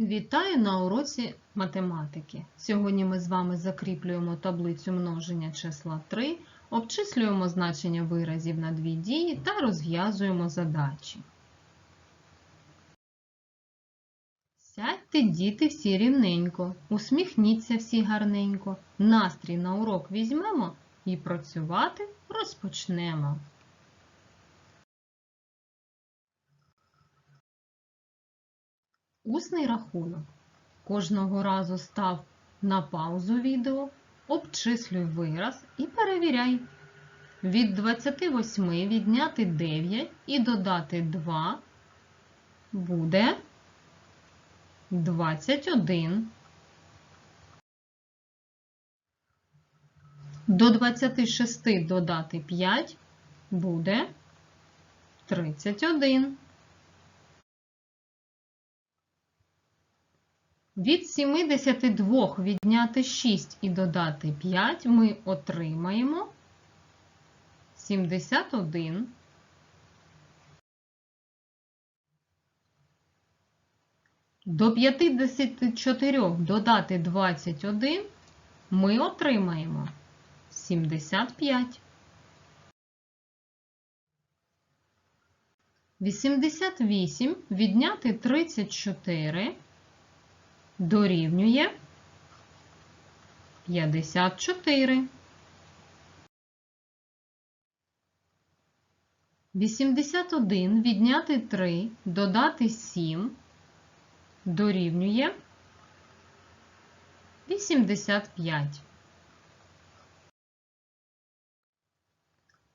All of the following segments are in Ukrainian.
Вітаю на уроці математики. Сьогодні ми з вами закріплюємо таблицю множення числа 3, обчислюємо значення виразів на дві дії та розв'язуємо задачі. Сядьте, діти, всі рівненько, усміхніться всі гарненько, настрій на урок візьмемо і працювати розпочнемо. Усний рахунок. Кожного разу став на паузу відео, обчислюй вираз і перевіряй. Від 28 відняти 9 і додати 2 буде 21. До 26 додати 5 буде 31. Від 72 відняти 6 і додати 5 ми отримаємо 71. До 54 додати 21 ми отримаємо 75. 88 відняти 34 дорівнює 54. 81 відняти 3 додати 7 дорівнює 85.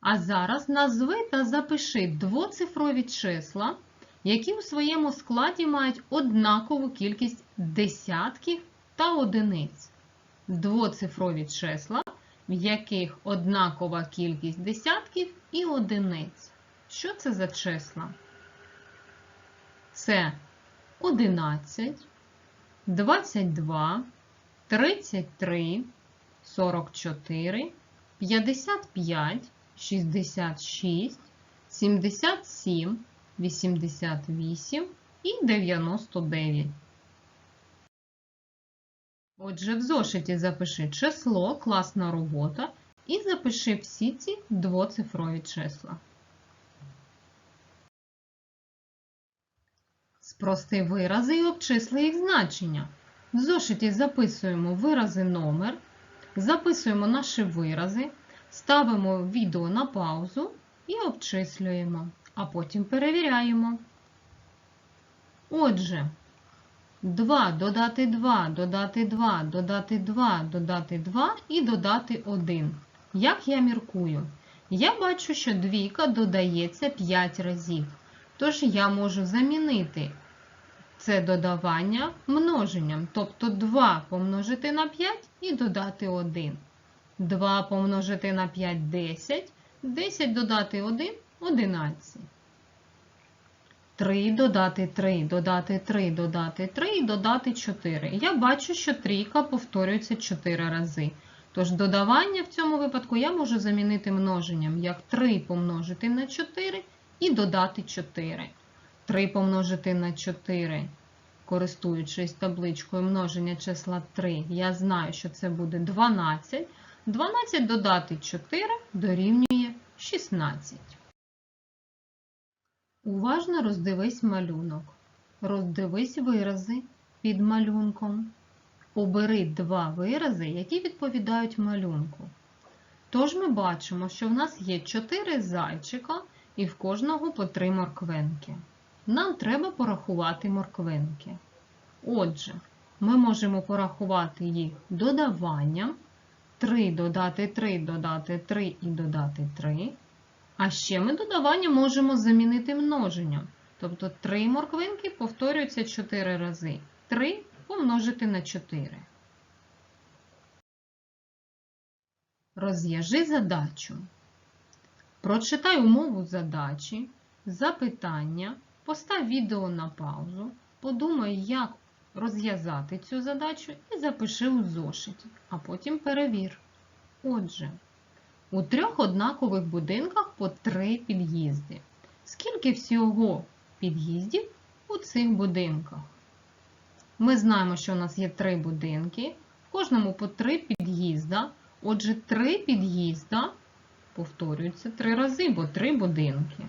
А зараз назви та запиши двоцифрові числа, які у своєму складі мають однакову кількість десятків та одиниць. Двоцифрові числа, в яких однакова кількість десятків і одиниць. Що це за числа? Це 11, 22, 33, 44, 55, 66, 77, 88 і 99. Отже, в зошиті запиши число, класна робота і запиши всі ці двоцифрові числа. Спрости вирази і обчисли їх значення. В зошиті записуємо вирази номер, записуємо наші вирази, ставимо відео на паузу і обчислюємо, а потім перевіряємо. Отже, 2 додати 2, додати 2, додати 2, додати 2 і додати 1. Як я міркую? Я бачу, що двійка додається 5 разів. Тож я можу замінити це додавання множенням. Тобто 2 помножити на 5 і додати 1. 2 помножити на 5 10, 10 додати 1 11. 3 додати 3, додати 3, додати 3 і додати 4. Я бачу, що трійка повторюється 4 рази. Тож додавання в цьому випадку я можу замінити множенням, як 3 помножити на 4 і додати 4. 3 помножити на 4, користуючись табличкою множення числа 3, я знаю, що це буде 12. 12 додати 4 дорівнює 16. Уважно роздивись малюнок. Роздивись вирази під малюнком. Обери два вирази, які відповідають малюнку. Тож ми бачимо, що в нас є 4 зайчика і в кожного по 3 морквинки. Нам треба порахувати морквинки. Отже, ми можемо порахувати їх додаванням. 3 додати 3, додати 3 і додати 3. А ще ми додавання можемо замінити множенням. Тобто 3 морквинки повторюються 4 рази. 3 помножити на 4. Розв'яжи задачу. Прочитай умову задачі, запитання, постав відео на паузу, подумай, як розв'язати цю задачу і запиши у зошиті, а потім перевір. Отже, у трьох однакових будинках по три під'їзди. Скільки всього під'їздів у цих будинках? Ми знаємо, що у нас є три будинки, в кожному по три під'їзда. Отже, три під'їзда повторюються три рази, бо три будинки.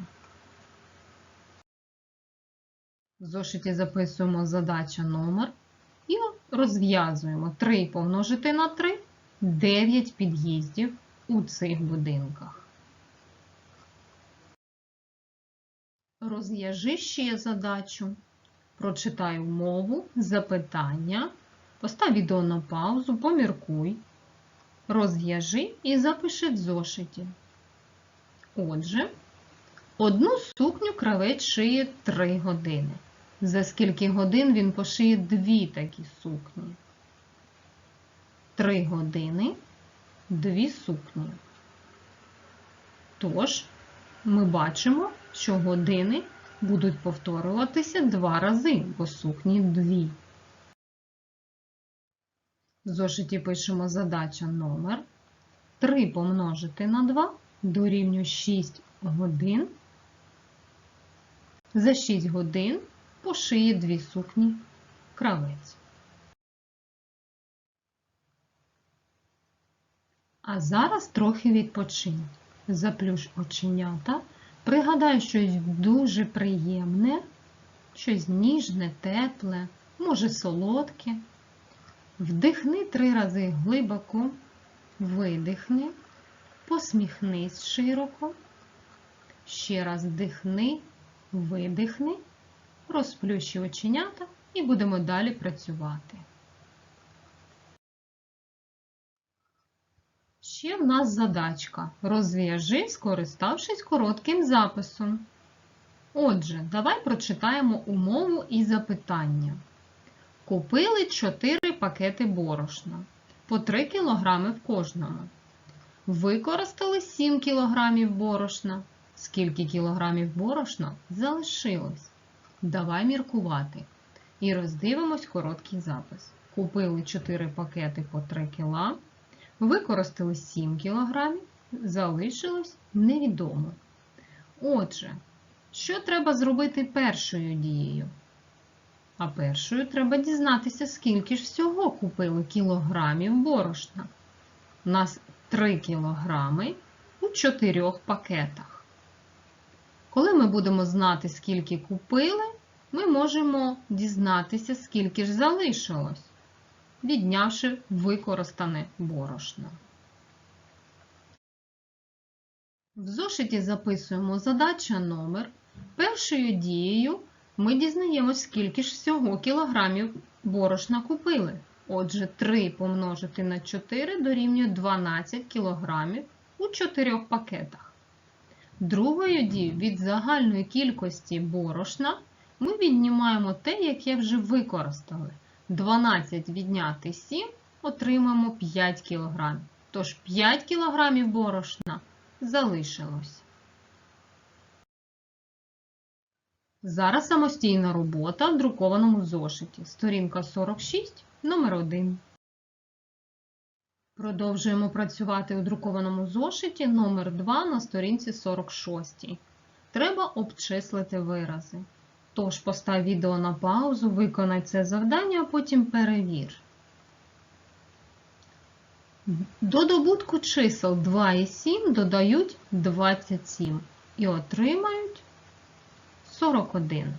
В зошиті записуємо задача номер і розв'язуємо 3 помножити на 3 9 під'їздів у цих будинках. Розв'яжи ще задачу. Прочитай умову, запитання, постав відео на паузу, поміркуй, розв'яжи і запиши в зошиті. Отже, одну сукню кравець шиє 3 години. За скільки годин він пошиє дві такі сукні? 3 години, дві сукні. Тож, ми бачимо, що години будуть повторюватися два рази, бо сукні дві. В зошиті пишемо задача номер 3 помножити на 2 дорівнює 6 годин. За 6 годин пошиє дві сукні кравець. А зараз трохи відпочинь. Заплющ оченята. Пригадай щось дуже приємне, щось ніжне, тепле, може солодке. Вдихни три рази глибоко, видихни, посміхнись широко. Ще раз вдихни, видихни, розплющи оченята і будемо далі працювати. Ще в нас задачка. Розв'яжи, скориставшись коротким записом. Отже, давай прочитаємо умову і запитання. Купили 4 пакети борошна по 3 кг в кожному. Використали 7 кг борошна. Скільки кілограмів борошна залишилось? Давай міркувати. І роздивимось короткий запис. Купили 4 пакети по 3 кг. Використали 7 кг, залишилось невідомо. Отже, що треба зробити першою дією? А першою треба дізнатися, скільки ж всього купили кілограмів борошна. У нас 3 кілограми у 4 пакетах. Коли ми будемо знати, скільки купили, ми можемо дізнатися, скільки ж залишилось віднявши використане борошно. В зошиті записуємо задача номер. Першою дією ми дізнаємось, скільки ж всього кілограмів борошна купили. Отже, 3 помножити на 4 дорівнює 12 кілограмів у 4 пакетах. Другою дією від загальної кількості борошна ми віднімаємо те, яке вже використали. 12 відняти 7 отримаємо 5 кг. Тож 5 кг борошна залишилось. Зараз самостійна робота в друкованому зошиті. Сторінка 46, номер 1. Продовжуємо працювати у друкованому зошиті номер 2 на сторінці 46. Треба обчислити вирази. Тож постав відео на паузу, виконай це завдання, а потім перевір. До добутку чисел 2 і 7 додають 27 і отримають 41.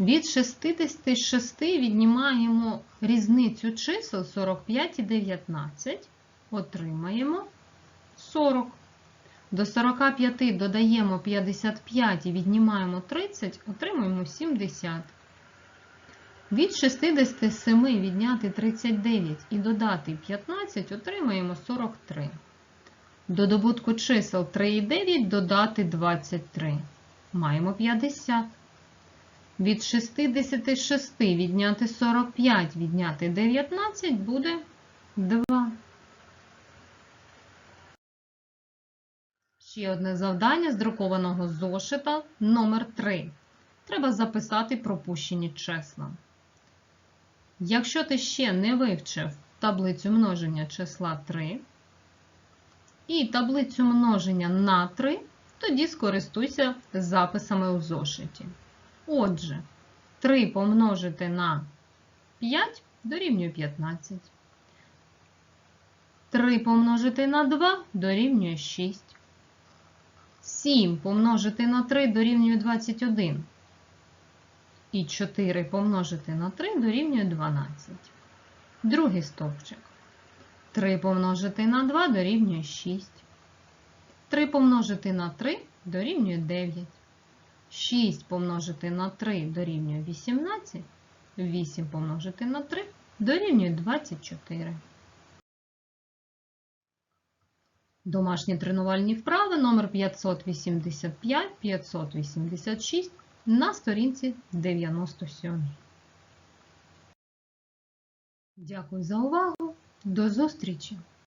Від 66 віднімаємо різницю чисел 45 і 19, отримаємо 40. До 45 додаємо 55 і віднімаємо 30, отримуємо 70. Від 67 відняти 39 і додати 15, отримаємо 43. До добутку чисел 3 і 9 додати 23. Маємо 50. Від 66 відняти 45, відняти 19 буде 2. Ще одне завдання з друкованого зошита номер 3 Треба записати пропущені числа. Якщо ти ще не вивчив таблицю множення числа 3 і таблицю множення на 3, тоді скористуйся записами у зошиті. Отже, 3 помножити на 5 дорівнює 15. 3 помножити на 2 дорівнює 6. 7 помножити на 3 дорівнює 21. І 4 помножити на 3 дорівнює 12. Другий стовпчик. 3 помножити на 2 дорівнює 6. 3 помножити на 3 дорівнює 9. 6 помножити на 3 дорівнює 18. 8 помножити на 3 дорівнює 24. Домашні тренувальні вправи номер 585-586 на сторінці 97. Дякую за увагу. До зустрічі!